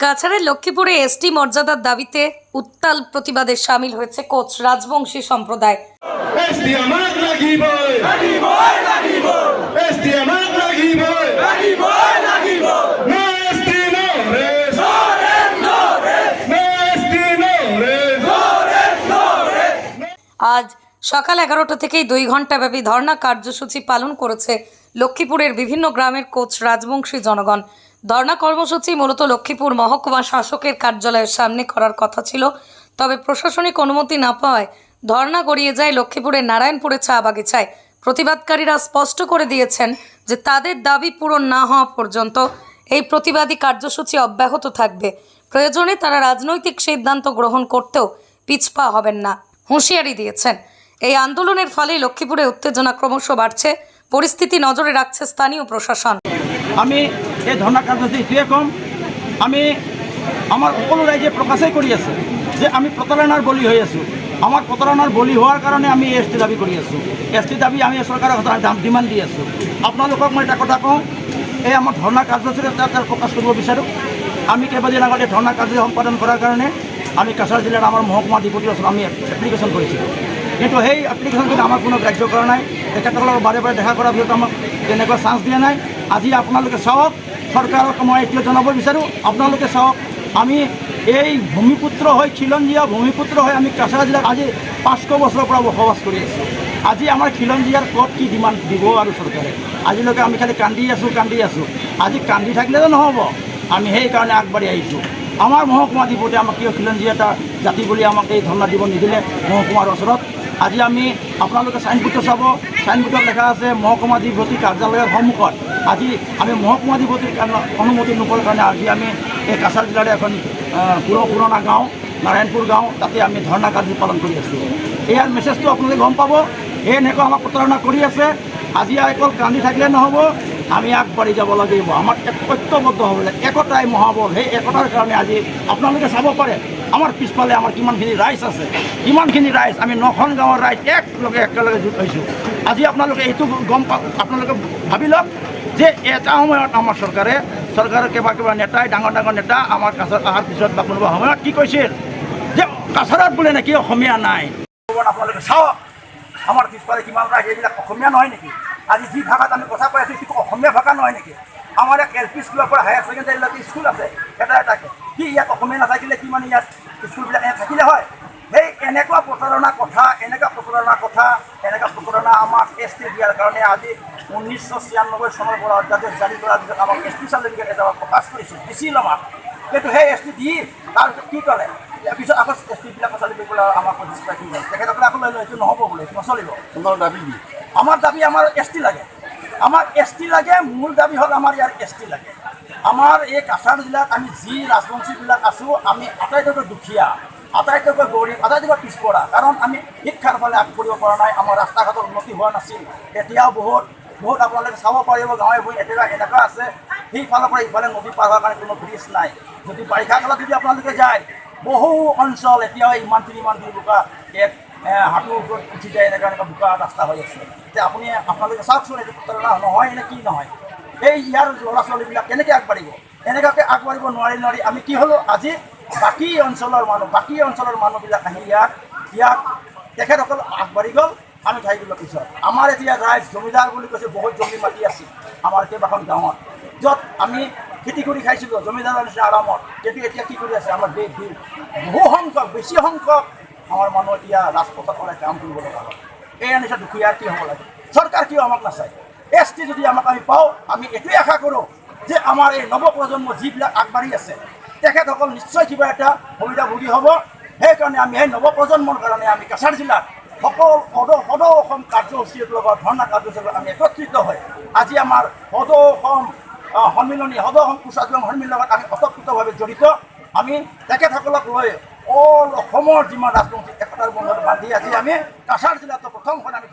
কাছাড়ের লক্ষ্মীপুরে এসটি মর্যাদার দাবিতে উত্তাল প্রতিবাদে সামিল হয়েছে কোচ রাজবংশী সম্প্রদায়। আজ সকাল এগারোটা থেকেই দুই ঘন্টাব্যাপী ধর্ণা কার্যসূচি পালন করেছে লক্ষ্মীপুরের বিভিন্ন গ্রামের কোচ রাজবংশী জনগণ। ধর্ণা কর্মসূচি মূলত লক্ষ্মীপুর মহকুমা শাসকের কার্যালয়ের সামনে করার কথা ছিল। তবে প্রশাসনিক অনুমতি না পাওয়ায় ধর্ণা গড়িয়ে যায় লক্ষ্মীপুরের নারায়ণপুরে চা বাগিচায়। প্রতিবাদকারীরা স্পষ্ট করে দিয়েছেন যে তাদের দাবি পূরণ না হওয়া পর্যন্ত এই প্রতিবাদী কার্যসূচি অব্যাহত থাকবে। প্রয়োজনে তারা রাজনৈতিক সিদ্ধান্ত গ্রহণ করতেও পিছপা হবেন না, হুঁশিয়ারি দিয়েছেন। এই আন্দোলনের ফলে লক্ষ্মীপুরে উত্তেজনা ক্রমশ বাড়ছে, পরিস্থিতি নজরে রাখছে স্থানীয় প্রশাসন। আমি এই ধৰ্ণা কাৰ্যসূচী এইটোৱে ক'ম, আমি আমাৰ সকলো ৰাইজে প্ৰকাশেই কৰি আছে যে আমি প্ৰতাৰণাৰ বলি হৈ আছোঁ। আমাৰ প্ৰতাৰণাৰ বলি হোৱাৰ কাৰণে আমি এছ টি দাবি কৰি আছোঁ। এছ টি দাবি আমি দাম ডিমাণ্ড দি আছোঁ। আপোনালোকক মই এটা কথা কওঁ, এই কাৰ্যসূচীৰে এটা এটা প্ৰকাশ কৰিব বিচাৰোঁ। আমি কেইবাদিন আগতে ধৰ্ণা কাৰ্যসূচী সম্পাদন কৰাৰ কাৰণে আমি কাছাৰ জিলাৰ আমাৰ মহকুমা ডিপুটিৰ ওচৰত আমি এপ্লিকেশ্যন কৰিছিলোঁ। কিন্তু সেই এপ্লিকেশ্যন কিন্তু আমাক কোনো গ্ৰাহ্য কৰা নাই। তেখেতসকলক বাৰে বাৰে দেখা কৰাৰ পিছত আমাক তেনেকুৱা চান্স দিয়া নাই। আজি আপোনালোকে চাওক চৰকাৰক মই এইটোৱে জনাব বিচাৰোঁ আপোনালোকে চাওক আমি এই ভূমিপুত্ৰ হৈ খিলঞ্জীয়া ভূমিপুত্ৰ হৈ আমি কাছাৰ জিলাত আজি পাঁচশো বছৰৰ পৰা বসবাস কৰি আছোঁ। আজি আমাৰ খিলঞ্জীয়াৰ ক'ত কি ডিমাণ্ড দিব আৰু চৰকাৰে আজিলৈকে আমি খালি কান্দি আছোঁ কান্দি আছোঁ। আজি কান্দি থাকিলেতো নহ'ব। আমি সেইকাৰণে আগবাঢ়ি আহিছোঁ। আমাৰ মহকুমা দ্বীপতে আমাক কিয় খিলঞ্জীয়া এটা জাতি বুলি আমাক এই ধৰ্ণা দিব নিদিলে মহকুমাৰ ওচৰত? আজি আমি আপোনালোকে চাইনবোৰ্ডটো চাব। চাইনবোৰ্ডত লেখা আছে, মহকুমা দ্বীপতী কাৰ্যালয়ৰ সন্মুখত। আজি আমি মহকুমা দ্বীপতীৰ কাৰণে অনুমতি নোপোৱাৰ কাৰণে আজি আমি এই কাছাৰ জিলাৰ এখন পুৰণা গাঁও, নাৰায়ণপুৰ গাঁও, তাতে আমি ধৰ্ণা কাৰ্যসূচী পালন কৰি আছোঁ। ইয়াৰ মেছেজটো আপোনালোকে গম পাব। এই এনেকুৱা আমাক প্ৰতাৰণা কৰি আছে। আজি অকল কান্দি থাকিলে নহ'ব। আমি আগবাঢ়ি যাব লাগিব। আমাৰ ঐক্যবদ্ধ হ'ব লাগে একতাই মহাবল। সেই একতাৰ কাৰণে আজি আপোনালোকে চাব পাৰে। আমাৰ পিছফালে আমাৰ কিমানখিনি ৰাইজ আছে। ইমানখিনি ৰাইজ আমি নখন গাঁৱৰ ৰাইজ একেলগে একেলগে জোট হৈছোঁ। আজি আপোনালোকে এইটো গম আপোনালোকে ভাবি লওক যে এটা সময়ত আমাৰ চৰকাৰে, চৰকাৰৰ কিবা কিবা নেতাই, ডাঙৰ ডাঙৰ নেতা আমাৰ কাছত অহাৰ পিছত বা কোনোবা সময়ত কি কৈছিল? যে কাছাৰত বোলে নেকি অসমীয়া নাই। আপোনালোকে চাওক, আমাৰ পিছফালে কিমান ৰাইজ এইবিলাক অসমীয়া নহয় নেকি? আজি যি ভাষাত আমি কথা কৈ আছোঁ, সেইটো অসমীয়া ভাষা নহয় নেকি? আমাৰ ইয়াত এল পি স্কুলৰ পৰা হায়াৰ ছেকেণ্ডেৰীলৈকে স্কুল আছে, এটা এটাকে। কি ইয়াত অসমীয়া নাথাকিলে কি মানে ইয়াত স্কুলবিলাক ইয়াত থাকিলে হয়? সেই এনেকুৱা প্ৰতাৰণা কথা এনেকুৱা প্ৰতাৰণা কথা এনেকুৱা প্ৰতাৰণা আমাক এছ টি দিয়াৰ কাৰণে আজি ঊনৈছশ ছিয়ান্নব্বৈ চনৰ পৰা অধ্যাদেশ জাৰি কৰাৰ পিছত আমাক এছ টি চাৰ্টিফিকেট এটা প্ৰকাশ কৰিছিল দিছিল আমাক। কিন্তু সেই এছ টি দি তাৰপিছত কি ক'লে? পিছত আকৌ এছ টিবিলাকৰ চাৰ্টিফিকেট আমাক ডিছপ্লাই কৰি তেখেতসকলে আকৌ লৈ লয় এইটো নহ'ব বোলে এইটো নচলিব। তোমাৰ দাবি কি? আমাৰ দাবি আমাৰ এছ টি লাগে। আমাৰ এছ টি লাগে মূল দাবি হ'ল আমাৰ ইয়াৰ এছ টি লাগে। আমাৰ এই কাছাৰ জিলাত আমি যি ৰাজবংশীবিলাক আছোঁ, আমি আটাইতকৈ দুখীয়া, আটাইতকৈ গৰীব, আটাইতকৈ পিছপৰা। কাৰণ আমি শিক্ষাৰ ফালে আগবাঢ়িব পৰা নাই, আমাৰ ৰাস্তা ঘাটৰ উন্নতি হোৱা নাছিল। এতিয়াও বহুত বহুত আপোনালোকে চাব পাৰিব, গাঁৱে ভূঞে এতিয়া এনেকুৱা আছে। সেইফালৰ পৰা ইফালে নদী পাৰ হোৱাৰ কাৰণে কোনো ব্ৰিজ নাই। যদি বাৰিষা কালত যদি আপোনালোকে যায়, বহু অঞ্চল এতিয়াও ইমানখিনি ইমানখিনি বোকা, এক হাঁটুৰ ওপৰত উঠি যায়, এনেকুৱা এনেকুৱা বোকা ৰাস্তা হৈ আছে। এতিয়া আপুনি, আপোনালোকে চাওকচোন, এইটো প্ৰতাৰণা নহয় নে কি নহয়? এই ইয়াৰ ল'ৰা ছোৱালীবিলাক কেনেকৈ আগবাঢ়িব? এনেকুৱাকৈ আগবাঢ়িব নোৱাৰি নোৱাৰি আমি কি হ'লোঁ? আজি বাকী অঞ্চলৰ মানুহ, বাকী অঞ্চলৰ মানুহবিলাক আহি ইয়াত ইয়াত তেখেতসকল আগবাঢ়ি গ'ল, আমি থাকি গ'লোঁ পিছত। আমাৰ এতিয়া ৰাইজ জমিদাৰ বুলি কৈছে, বহুত জমি মাটি আছিল আমাৰ কেইবাখন গাঁৱত। য'ত আমি খেতি কৰি খাইছিলোঁ, জমিদাৰৰ নিচিনা আৰামত। কিন্তু এতিয়া কি কৰি আছে? আমাৰ দেশ বিল বহু সংখ্যক বেছি সংখ্যক আমাৰ মানুহ এতিয়া ৰাজপথত ওলাই কাম কৰিব লগা হয় এই আনিছে দুখীয়াৰ কি হ'ব লাগে? চৰকাৰ কিয় আমাক নাচায়? এছ টি যদি আমাক আমি পাওঁ, আমি এইটোৱে আশা কৰোঁ যে আমাৰ এই নৱপ্ৰজন্ম যিবিলাক আগবাঢ়ি আছে, তেখেতসকল নিশ্চয় কিবা এটা সুবিধাভোগী হ'ব। সেইকাৰণে আমি সেই নৱপ্ৰজন্মৰ কাৰণে আমি কাছাৰ জিলাত সকলো সদ সদ অসম কাৰ্যসূচীৰ লগত, ধৰ্ণা কাৰ্যসূচীৰ আমি একত্ৰিত হৈ আজি আমাৰ সদ অসম সন্মিলনী, সদ অসম কোচাগ্ৰম সন্মিলনৰ লগত আমি অতপ্ৰোতভাৱে জড়িত। আমি তেখেতসকলক লৈ অল অসমৰ যিমান ৰাজনৈতিক একতাৰ বন্ধত বান্ধি আজি আমি কাছাৰ জিলাতো প্ৰথমখন আমি